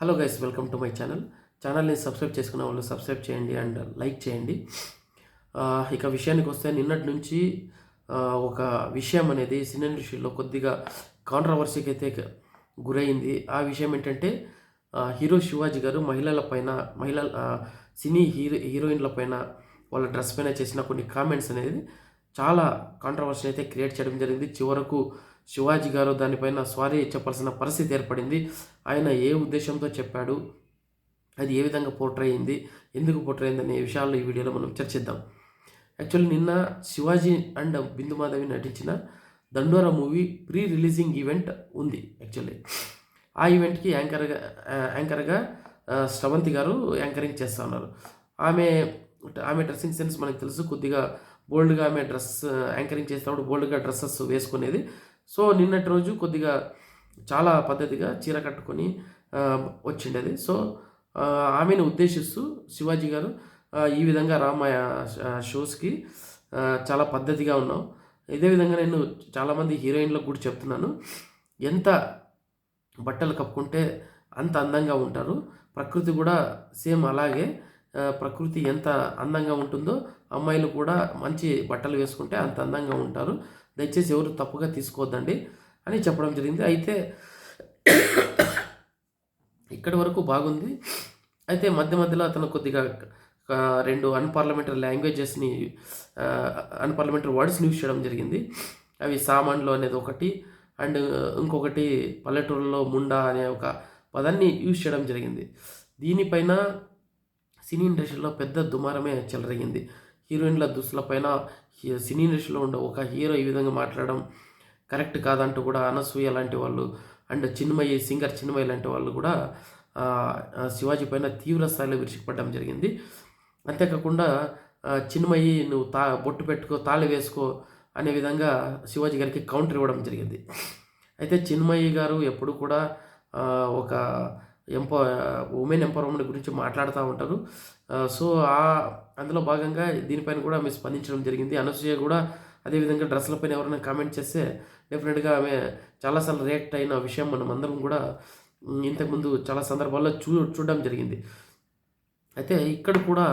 Hello guys welcome to my channel. ఛానల్ని subscribe చేసుకున్న వాళ్ళు సబ్స్క్రైబ్ చేయండి అండ్ లైక్ చేయండి. ఇక విషయానికి వస్తే నిన్నటి నుంచి ఒక విషయం అనేది సినీ ఇండస్ట్రీలో కొద్దిగా కాంట్రవర్సీకి అయితే గురైంది. ఆ విషయం ఏంటంటే హీరో శివాజీ గారు మహిళల పైన మహిళల సినీ హీరో హీరోయిన్ల పైన వాళ్ళ డ్రెస్ పైన చేసిన కొన్ని కామెంట్స్ అనేది చాలా కాంట్రవర్సీ అయితే క్రియేట్ చేయడం జరిగింది. చివరకు శివాజీ గారు దానిపైన సారీ చెప్పాల్సిన పరిస్థితి ఏర్పడింది. ఆయన ఏ ఉద్దేశంతో చెప్పాడు? అది ఏ విధంగా పోర్ట్రే అయింది? ఎందుకు పోర్ట్రే అయింది అనే విషయాలు ఈ వీడియోలో మనం చర్చిద్దాం. యాక్చువల్లీ నిన్న శివాజీ అండ్ బిందు మాధవి నటించిన Dandora movie pre releasing event ఉంది యాక్చువల్లీ. ఆ ఈవెంట్కి యాంకర్గా యాంకర్గా ఆ, శ్రవంతి గారు యాంకరింగ్ చేస్తూ ఉన్నారు. ఆమె ఆమె డ్రెస్సింగ్ సెన్స్ మనకు తెలుసు. కొద్దిగా బోల్డ్గా ఆమె డ్రెస్ యాంకరింగ్ చేసేటప్పుడు బోల్డ్గా డ్రెస్సెస్ వేసుకునేది. సో నిన్నటి రోజు కొద్దిగా చాలా పద్ధతిగా చీర కట్టుకొని వచ్చిండేది. సో ఆమెను ఉద్దేశిస్తూ శివాజీ గారు ఈ విధంగా రామాయ షోస్కి చాలా పద్ధతిగా ఉన్నాం ఇదే విధంగా నేను చాలామంది హీరోయిన్లకు కూడా చెప్తున్నాను. ఎంత బట్టలు కప్పుకుంటే అంత అందంగా ఉంటారు. ప్రకృతి కూడా సేమ్ అలాగే. ప్రకృతి ఎంత అందంగా ఉంటుందో అమ్మాయిలు కూడా మంచి బట్టలు వేసుకుంటే అంత అందంగా ఉంటారు. దయచేసి ఎవరు తప్పుగా తీసుకోవద్దండి అని చెప్పడం జరిగింది. అయితే ఇక్కడి వరకు బాగుంది. అయితే మధ్య మధ్యలో అతను కొద్దిగా రెండు అన్పార్లమెంటరీ లాంగ్వేజెస్ని అన్పార్లమెంటరీ వర్డ్స్ని యూజ్ చేయడం జరిగింది. అవి సామాన్లు అనేది ఒకటి అండ్ ఇంకొకటి పల్లెటూరులో ముండా అనే ఒక పదాన్ని యూజ్ చేయడం జరిగింది. దీనిపైన సినీ ఇండస్ట్రీలో పెద్ద దుమారమే చెలరగింది. హీరోయిన్ల దుస్తులపైన పైన సినీ ఇండస్ట్రీలో ఉండే ఒక హీరో ఈ విధంగా మాట్లాడడం కరెక్ట్ కాదంటూ కూడా అనసూయ లాంటి వాళ్ళు అండ్ చిన్మయి సింగర్ చిన్మయి లాంటి వాళ్ళు కూడా శివాజీ పైన తీవ్ర స్థాయిలో విరుచుకుపడడం జరిగింది. అంతేకాకుండా చిన్మయి నువ్వు తా బొట్టు పెట్టుకో తాళి వేసుకో అనే విధంగా శివాజీ గారికి కౌంటర్ ఇవ్వడం జరిగింది. అయితే చిన్మయి గారు ఎప్పుడు కూడా ఒక ఎంపో ఉమెన్ ఎంపవర్మెంట్ గురించి మాట్లాడుతూ ఉంటారు. సో ఆ అందులో భాగంగా దీనిపైన కూడా ఆమె స్పందించడం జరిగింది. అనసూయ కూడా అదేవిధంగా డ్రెస్లపైన ఎవరైనా కామెంట్ చేస్తే డెఫినెట్గా ఆమె చాలాసార్లు రియాక్ట్ అయిన విషయం మనం అందరం కూడా ఇంతకుముందు చాలా సందర్భాల్లో చూ చూడడం జరిగింది. అయితే ఇక్కడ కూడా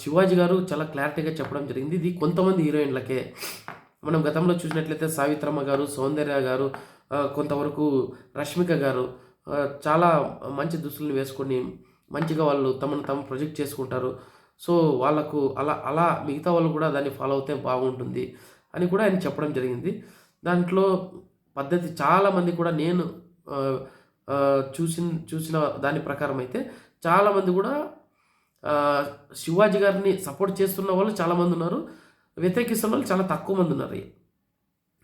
శివాజీ గారు చాలా క్లారిటీగా చెప్పడం జరిగింది. ఇది కొంతమంది హీరోయిన్లకే. మనం గతంలో చూసినట్లయితే సావిత్రమ్మ గారు సౌందర్య గారు కొంతవరకు రష్మిక గారు చాలా మంచి దుస్తులను వేసుకొని మంచిగా వాళ్ళు తమను తాము ప్రొజెక్ట్ చేసుకుంటారు. సో వాళ్ళకు అలా అలా మిగతా వాళ్ళు కూడా దాన్ని ఫాలో అవుతే బాగుంటుంది అని కూడా ఆయన చెప్పడం జరిగింది. దాంట్లో పద్ధతి చాలామంది కూడా నేను చూసిన చూసిన దాని ప్రకారం అయితే చాలామంది కూడా శివాజీ గారిని సపోర్ట్ చేస్తున్న వాళ్ళు చాలామంది ఉన్నారు. వ్యతిరేకిస్తున్న వాళ్ళు చాలా తక్కువ మంది ఉన్నారు.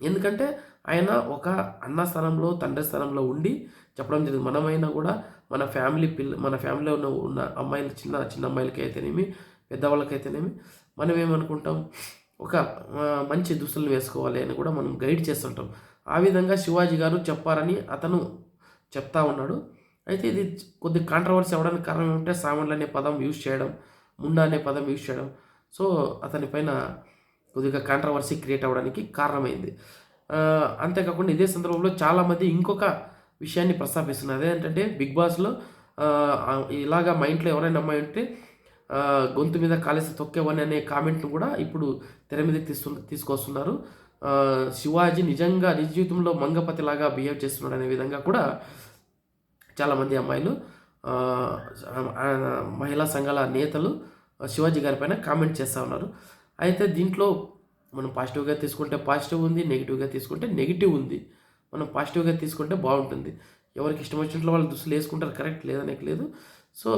ఎందుకంటే ఆయన ఒక అన్న స్థలంలో తండ్రి స్థలంలో ఉండి చెప్పడం జరిగింది. మనమైనా కూడా మన ఫ్యామిలీ పిల్ల మన ఫ్యామిలీలో ఉన్న ఉన్న అమ్మాయిలు చిన్న చిన్న అమ్మాయిలకి అయితేనేమి పెద్దవాళ్ళకైతేనేమి మనం ఏమనుకుంటాం ఒక మంచి దుస్తులను వేసుకోవాలి అని కూడా మనం గైడ్ చేస్తుంటాం. ఆ విధంగా శివాజీ గారు చెప్పారని అతను చెప్తా ఉన్నాడు. అయితే ఇది కొద్ది కాంట్రవర్సీ అవ్వడానికి కారణం ఏమంటే సామాన్లు అనే పదం యూజ్ చేయడం ముండా అనే పదం యూజ్ చేయడం. సో అతని పైన కొద్దిగా కాంట్రవర్సీ క్రియేట్ అవ్వడానికి కారణమైంది. అంతేకాకుండా ఇదే సందర్భంలో చాలామంది ఇంకొక విషయాన్ని ప్రస్తాపిస్తున్నారు అదేంటంటే బిగ్ బాస్లో ఇలాగా మా ఇంట్లో ఎవరైనా అమ్మాయి ఉంటే గొంతు మీద కాలేసి తొక్కేవని అనే కామెంట్ను కూడా ఇప్పుడు తెర మీదకి తీస్తు తీసుకొస్తున్నారు. శివాజీ నిజంగా నిజ జీవితంలో మంగపతిలాగా బిహేవ్ చేస్తున్నాడు అనే విధంగా కూడా చాలామంది అమ్మాయిలు మహిళా సంఘాల నేతలు శివాజీ గారి పైన కామెంట్ చేస్తూ ఉన్నారు. అయితే దీంట్లో మనం పాజిటివ్గా తీసుకుంటే పాజిటివ్ ఉంది నెగిటివ్గా తీసుకుంటే నెగిటివ్ ఉంది. మనం పాజిటివ్గా తీసుకుంటే బాగుంటుంది. ఎవరికి ఇష్టం వచ్చినట్లు వాళ్ళు దుస్తులు వేసుకుంటారు కరెక్ట్ లేదనే లేదు. సో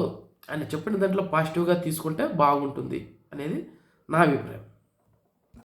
ఆయన చెప్పిన దాంట్లో పాజిటివ్గా తీసుకుంటే బాగుంటుంది అనేది నా అభిప్రాయం.